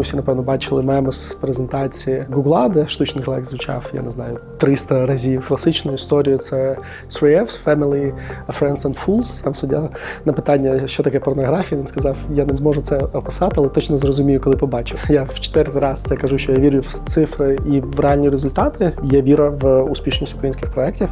Ми всі, напевно, бачили меми з презентації Гугла, де штучний інтелект звучав, я не знаю, 300 разів. Класичну історію це 3Fs, Family, Friends and Fools. Там суддя на питання, що таке порнографія, він сказав: я не зможу це описати, але точно зрозумію, коли побачу. Я в четвертий раз це кажу, що я вірю в цифри і в реальні результати. Є віра в успішність українських проєктів.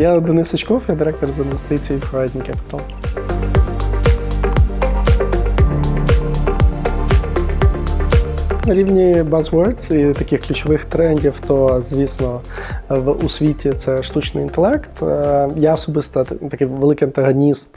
Я Денис Сачков, я директор з інвестицій в Horizon Capital. На рівні buzzwords і таких ключових трендів, то звісно в у світі це штучний інтелект. Е, Я особисто такий великий антагоніст.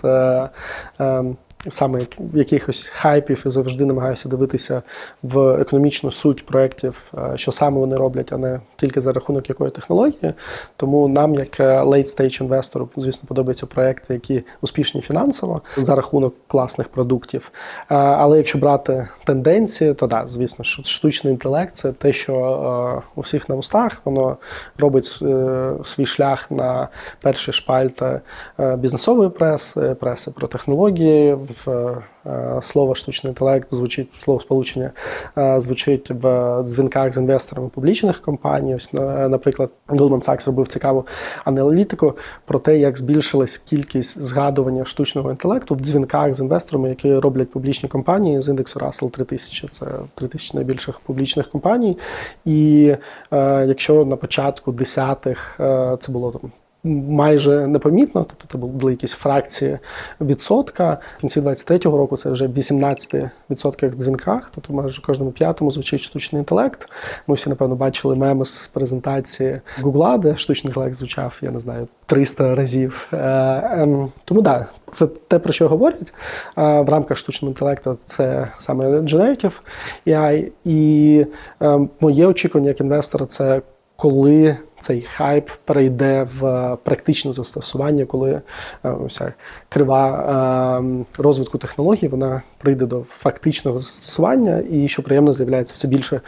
Саме якихось хайпів і завжди намагаюся дивитися в економічну суть проєктів, е, що саме вони роблять, а не тільки за рахунок якої технології. Тому нам, як е, late-stage інвестору, звісно, подобаються проекти, які успішні фінансово за рахунок класних продуктів. Е, Але якщо брати тенденції, то да, звісно, штучний інтелект це те, що у всіх на устах, воно робить свій шлях на перші шпальти бізнесової преси, преси про технології. В е, слово штучний інтелект звучить слово сполучення е, звучить в дзвінках з інвесторами публічних компаній. Ось, на- наприклад, Goldman Sachs робив цікаву аналітику про те, як збільшилась кількість згадування штучного інтелекту в дзвінках з інвесторами, які роблять публічні компанії з індексу Russell 3000. Це 3000 найбільших публічних компаній. І е, якщо на початку десятих е, це було там. Майже непомітно, тобто це були якісь фракції відсотка. В кінці 23-го року це вже в 18% дзвінках, тобто майже кожному п'ятому звучить штучний інтелект. Ми всі, напевно, бачили меми з презентації Гугла, де штучний інтелект звучав, я не знаю, 300 разів. Е, ем, Тому да, це те, про що говорять е, в рамках штучного інтелекту. Це саме Generative AI. І е, моє очікування як інвестора це коли цей хайп перейде в практичне застосування, коли е, вся крива е, розвитку технологій вона прийде до фактичного застосування, і що приємно з'являється все більше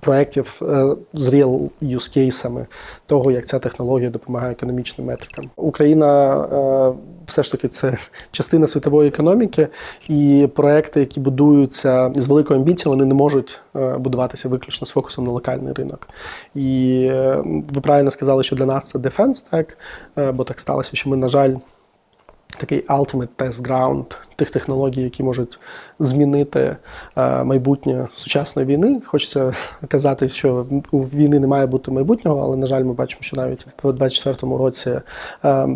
проєктів е, з real use кейсами того, як ця технологія допомагає економічним метрикам. Україна е, все ж таки це частина світової економіки, і проекти, які будуються з великою амбіцією, вони не можуть е, будуватися виключно з фокусом на локальний ринок. І е, ви правильно сказали, що для нас це Tech, е, бо так сталося, що ми, на жаль, такий ultimate test ground тих технологій, які можуть змінити е, майбутнє сучасної війни. Хочеться казати, що у війни не має бути майбутнього, але на жаль, ми бачимо, що навіть в 24-му році е,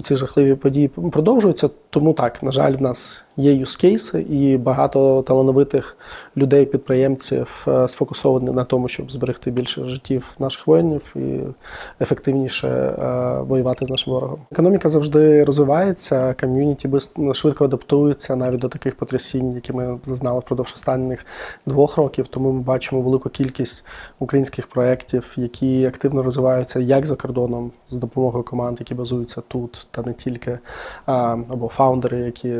ці жахливі події продовжуються. Тому так, на жаль, в нас є юзкейси і багато талановитих людей, підприємців е, сфокусовані на тому, щоб зберегти більше життів наших воїнів і ефективніше воювати з нашим ворогом. Економіка завжди розвивається, ком'юніті швидко адаптується навіть до таких потрясінь, які ми зазнали впродовж останніх двох років. Тому ми бачимо велику кількість українських проєктів, які активно розвиваються як за кордоном з допомогою команд, які базуються тут, та не тільки або фаундери, які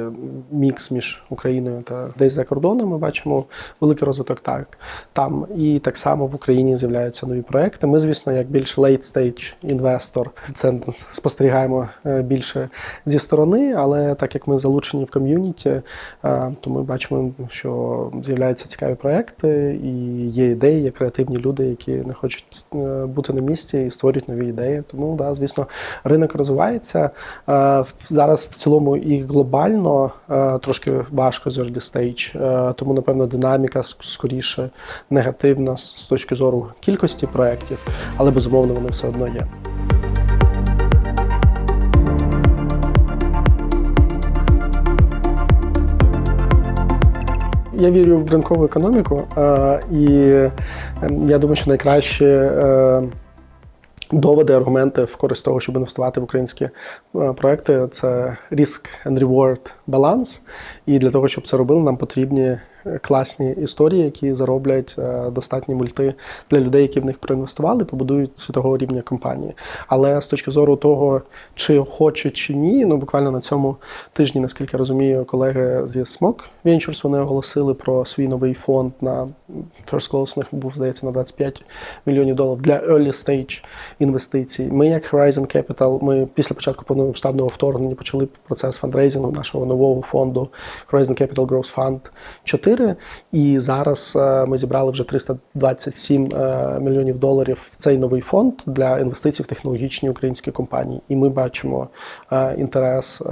мікс між Україною та десь за кордоном. Ми бачимо великий розвиток так там. І так само в Україні з'являються нові проекти. Ми, звісно, як більш late stage інвестор, це спостерігаємо е, більше зі сторони, але так як ми залучені в ком'юніті, е, то ми бачимо, що з'являються цікаві проекти, і є ідеї, є креативні люди, які не хочуть е, бути на місці і створюють нові ідеї. Тому да, звісно, ринок розвивається Е, зараз в цілому і глобально трошки важко з early stage, тому напевно динаміка скоріше негативна з точки зору кількості проєктів, але безумовно вони все одно є. Я вірю в ринкову економіку, е, і е, я думаю, що найкраще. Доводи, аргументи в користь того, щоб інвестувати в українські е, проекти, це risk and reward баланс. І для того, щоб це робили, нам потрібні класні історії, які зароблять е, достатні мульти для людей, які в них проінвестували, побудують світового рівня компанії. Але з точки зору того, чи хочуть чи ні, ну буквально на цьому тижні, наскільки я розумію, колеги зі Smok Ventures, вони оголосили про свій новий фонд на First Close, у них був здається на 25 мільйонів доларів для early stage інвестицій. Ми, як Horizon Capital, ми після початку повномасштабного вторгнення почали процес фандрейзингу нашого нового фонду Horizon Capital Growth Fund 4. І зараз е, ми зібрали вже 327 е, мільйонів доларів в цей новий фонд для інвестицій в технологічні українські компанії. І ми бачимо е, інтерес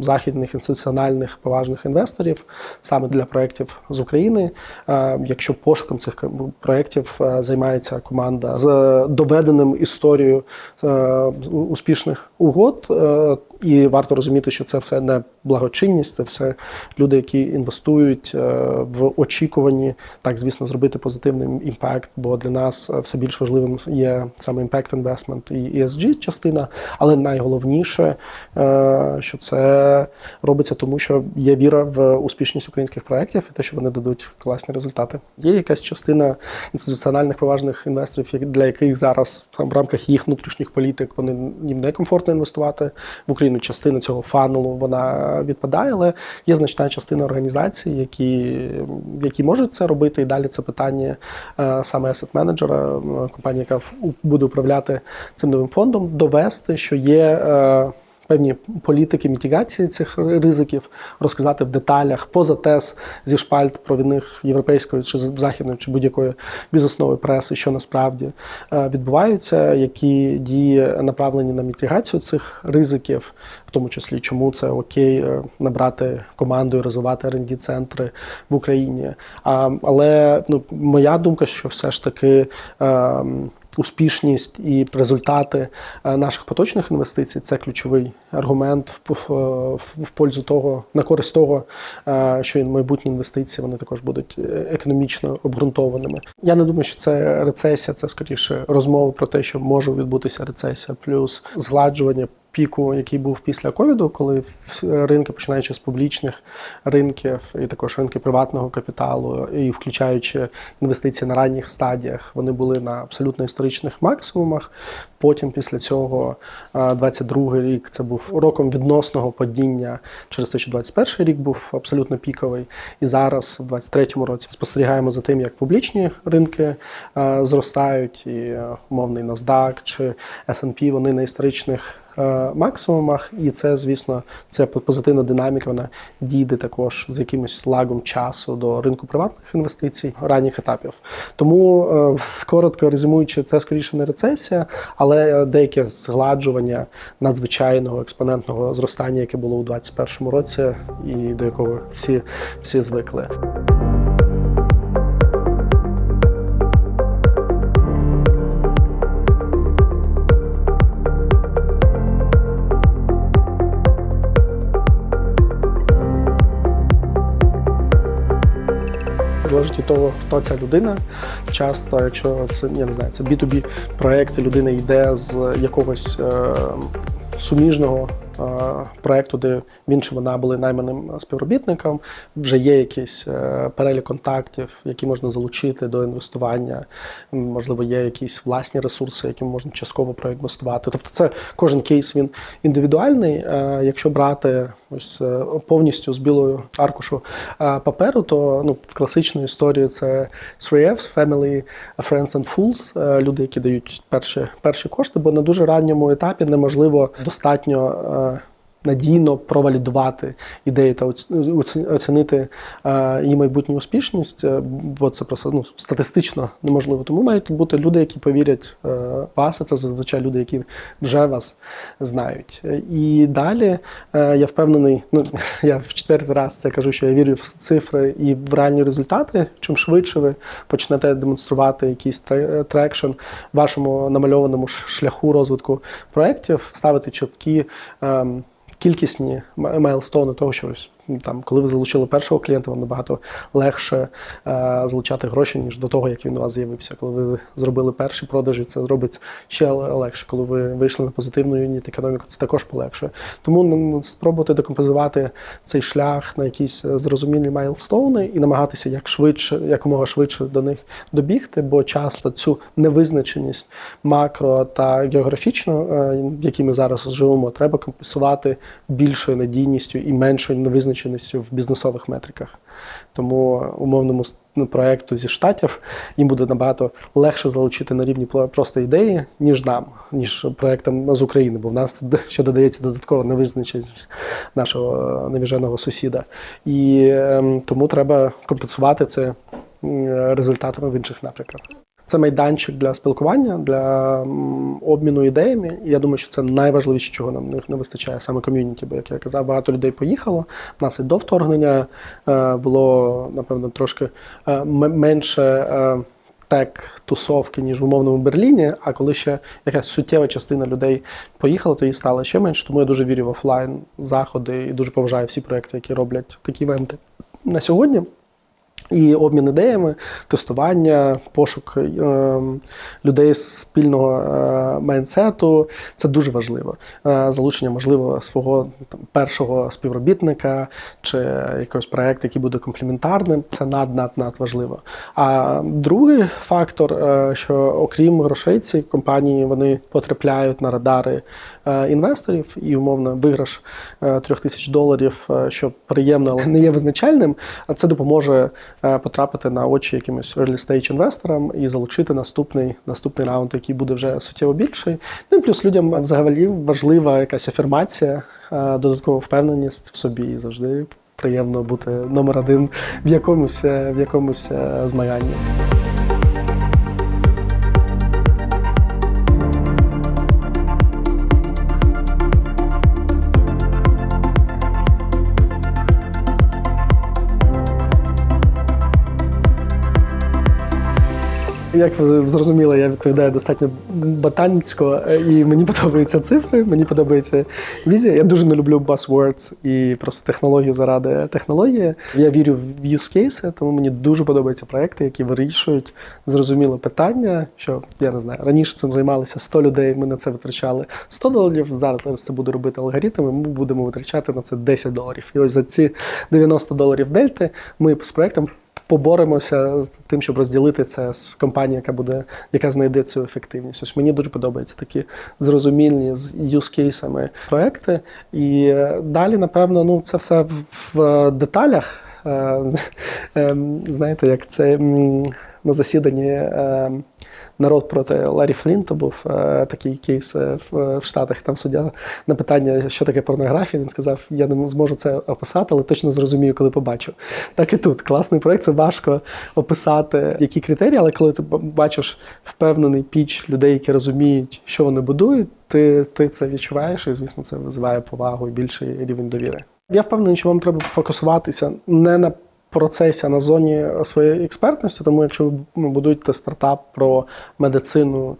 західних інституціональних поважних інвесторів саме для проєктів з України. Якщо пошуком цих проєктів займається команда з доведеним історією успішних угод. І варто розуміти, що це все не благочинність, це все люди, які інвестують е, в очікуванні, так звісно, зробити позитивний імпакт. Бо для нас е, все більш важливим є саме impact investment і ESG частина. Але найголовніше, е, що це робиться тому, що є віра в успішність українських проєктів і те, що вони дадуть класні результати. Є якась частина інституціональних поважних інвесторів, для яких зараз там в рамках їх внутрішніх політик вони їм некомфортно інвестувати в Україну. Частина цього фанелу вона відпадає, але є значна частина організацій, які, які можуть це робити. І далі це питання е, саме asset менеджера компанії, яка буде управляти цим новим фондом, довести, що є. Певні політики мітігації цих ризиків розказати в деталях поза тез зі шпальт провідних європейської чи західної чи будь-якої бізнесової преси, що насправді е, відбуваються, які дії направлені на мітігацію цих ризиків, в тому числі чому це окей е, набрати команду і розвивати rd центри в Україні. Але ну, моя думка, що все ж таки. Успішність і результати е, наших поточних інвестицій це ключовий аргумент в пользу того, на користь того, е, що майбутні інвестиції вони також будуть е, економічно обґрунтованими. Я не думаю, що це рецесія, це скоріше розмова про те, що може відбутися рецесія, плюс згладжування піку, який був після ковіду, коли ринки, починаючи з публічних ринків, і також ринки приватного капіталу, і включаючи інвестиції на ранніх стадіях, вони були на абсолютно історичних максимумах. Потім після цього 22 рік це був роком відносного падіння через те, що 21 рік був абсолютно піковий. І зараз, в 23-му році, спостерігаємо за тим, як публічні ринки е, зростають, і е, умовний NASDAQ чи S&P, вони на історичних е, максимумах, і це, звісно, це позитивна динаміка. Вона дійде також з якимось лагом часу до ринку приватних інвестицій ранніх етапів. Тому е, коротко резюмуючи, це скоріше не рецесія, але деяке згладжування надзвичайного експонентного зростання, яке було у 2021 році, і до якого всі, всі звикли. Залежить від того, хто ця людина. Часто, якщо це я не знаю, це B2B проект, людина йде з якогось е, суміжного е, проекту, де він чи вона були найманим співробітником, вже є якийсь е, перелік контактів, які можна залучити до інвестування. Можливо, є якісь власні ресурси, які можна частково проінвестувати. Тобто, це кожен кейс він індивідуальний. Е, Якщо брати ось е, повністю з білою аркушу е, паперу, то ну, в класичну історії це 3Fs, Family, Friends and Fools, е, люди, які дають перші, перші кошти, бо на дуже ранньому етапі неможливо достатньо. Надійно провалідувати ідеї та оці- оцінити е, її майбутню успішність, е, бо це просто ну, статистично неможливо. Тому мають бути люди, які повірять е, вас, а це зазвичай люди, які вже вас знають. І далі я впевнений, ну я в четвертий раз це кажу, що я вірю в цифри і в реальні результати. Чим швидше ви почнете демонструвати якийсь тре- трекшн вашому намальованому шляху розвитку проєктів, ставити чіткі. Кількісні мейлстони того, що ось там, коли ви залучили першого клієнта, вам набагато легше е, залучати гроші, ніж до того, як він у вас з'явився. Коли ви зробили перші продажі, це зробить ще легше. Коли ви вийшли на позитивну юніт економіку, це також полегшує. Тому ну, спробувати декомпозувати цей шлях на якісь е, зрозумілі майлстоуни і намагатися як швидше, якомога швидше до них добігти, бо часто цю невизначеність макро та географічно, е, в якій ми зараз живемо, треба компенсувати більшою надійністю і меншою невизначеністю в бізнесових метриках. Тому умовному ну, проекту зі штатів їм буде набагато легше залучити на рівні просто ідеї, ніж нам, ніж проектам з України, бо в нас ще додається додаткова невизначеність нашого навіженого сусіда. І ем, тому треба компенсувати це результатами в інших напрямках. Це майданчик для спілкування, для обміну ідеями. І я думаю, що це найважливіше, чого нам не вистачає саме ком'юніті. Бо як я казав, багато людей поїхало. У нас і до вторгнення е, було напевно трошки е, менше. Е, тек тусовки, ніж в умовному Берліні. А коли ще якась суттєва частина людей поїхала, то її стало ще менше. Тому я дуже вірю в офлайн заходи і дуже поважаю всі проекти, які роблять такі івенти на сьогодні. І обмін ідеями, тестування, пошук е, людей з спільного е, майнсету це дуже важливо. Е, залучення, можливо, свого там, першого співробітника чи якогось проєкту, який буде комплементарним, це над-над-над важливо. А другий фактор, е, що окрім грошей, ці компанії вони потрапляють на радари інвесторів і умовно виграш е, трьох тисяч доларів, е, що приємно, але не є визначальним. А це допоможе. Е, потрапити на очі якимось early stage інвесторам і залучити наступний наступний раунд, який буде вже суттєво більший. Ну і плюс людям взагалі важлива якась афірмація, е, додаткова впевненість в собі і завжди приємно бути номер один в якомусь в якомусь е, змаганні. Як ви зрозуміли, я відповідаю достатньо ботансько, і мені подобаються цифри, мені подобається візія. Я дуже не люблю buzzwords і просто технологію заради технології. Я вірю в use cases, тому мені дуже подобаються проекти, які вирішують зрозуміле питання. Що я не знаю, раніше цим займалися 100 людей. Ми на це витрачали 100 доларів. Зараз це буде робити алгоритм. і Ми будемо витрачати на це 10 доларів. І ось за ці 90 доларів дельти ми з проектом поборемося з тим, щоб розділити це з компанією, яка буде, яка знайде цю ефективність. Ось мені дуже подобаються такі зрозумільні з юзкейсами проекти. І е, далі, напевно, ну це все в деталях. Е, ем, знаєте, як це на засіданні ем, народ проти Ларі Флінта був е, такий кейс е, в, в Штатах. Там суддя на питання, що таке порнографія, він сказав: Я не зможу це описати, але точно зрозумію, коли побачу. Так і тут класний проект, це важко описати, які критерії, але коли ти бачиш впевнений піч людей, які розуміють, що вони будують, ти, ти це відчуваєш, і звісно, це визиває повагу і більший рівень довіри. Я впевнений, що вам треба фокусуватися не на процесі на зоні своєї експертності. Тому, якщо ви будуєте стартап про медицину,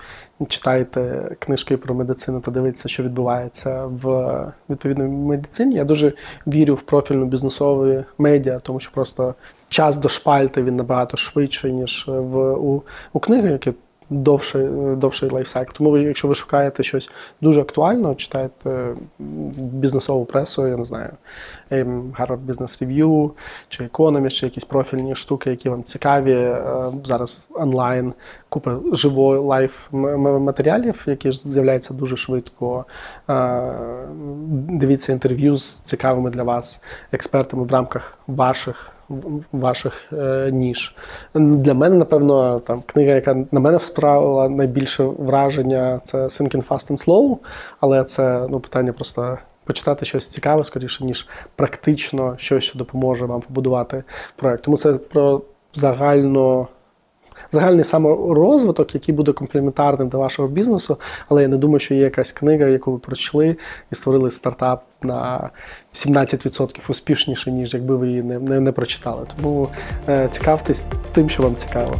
читаєте книжки про медицину та дивитеся, що відбувається в відповідній медицині. Я дуже вірю в профільну бізнесову медіа, тому що просто час до шпальти він набагато швидший, ніж в у, у книги, які довший довший лайфсайкл. Тому, якщо ви шукаєте щось дуже актуальне, читаєте бізнесову пресу, я не знаю, ем, Harvard Business Review, чи Economist, чи якісь профільні штуки, які вам цікаві. Е, зараз онлайн, купа живої лайф матеріалів, які з'являються дуже швидко. Е, дивіться інтерв'ю з цікавими для вас експертами в рамках ваших ваших е, ніж. Для мене, напевно, там книга, яка на мене справила найбільше враження, це Sinking Fast and Slow, але це ну, питання просто. Почитати щось цікаве, скоріше, ніж практично щось, що допоможе вам побудувати проект. Тому це про загально загальний саморозвиток, який буде комплементарним до вашого бізнесу. Але я не думаю, що є якась книга, яку ви прочли і створили стартап на 17% успішніше, ніж якби ви її не, не, не прочитали. Тому е, цікавтесь тим, що вам цікаво.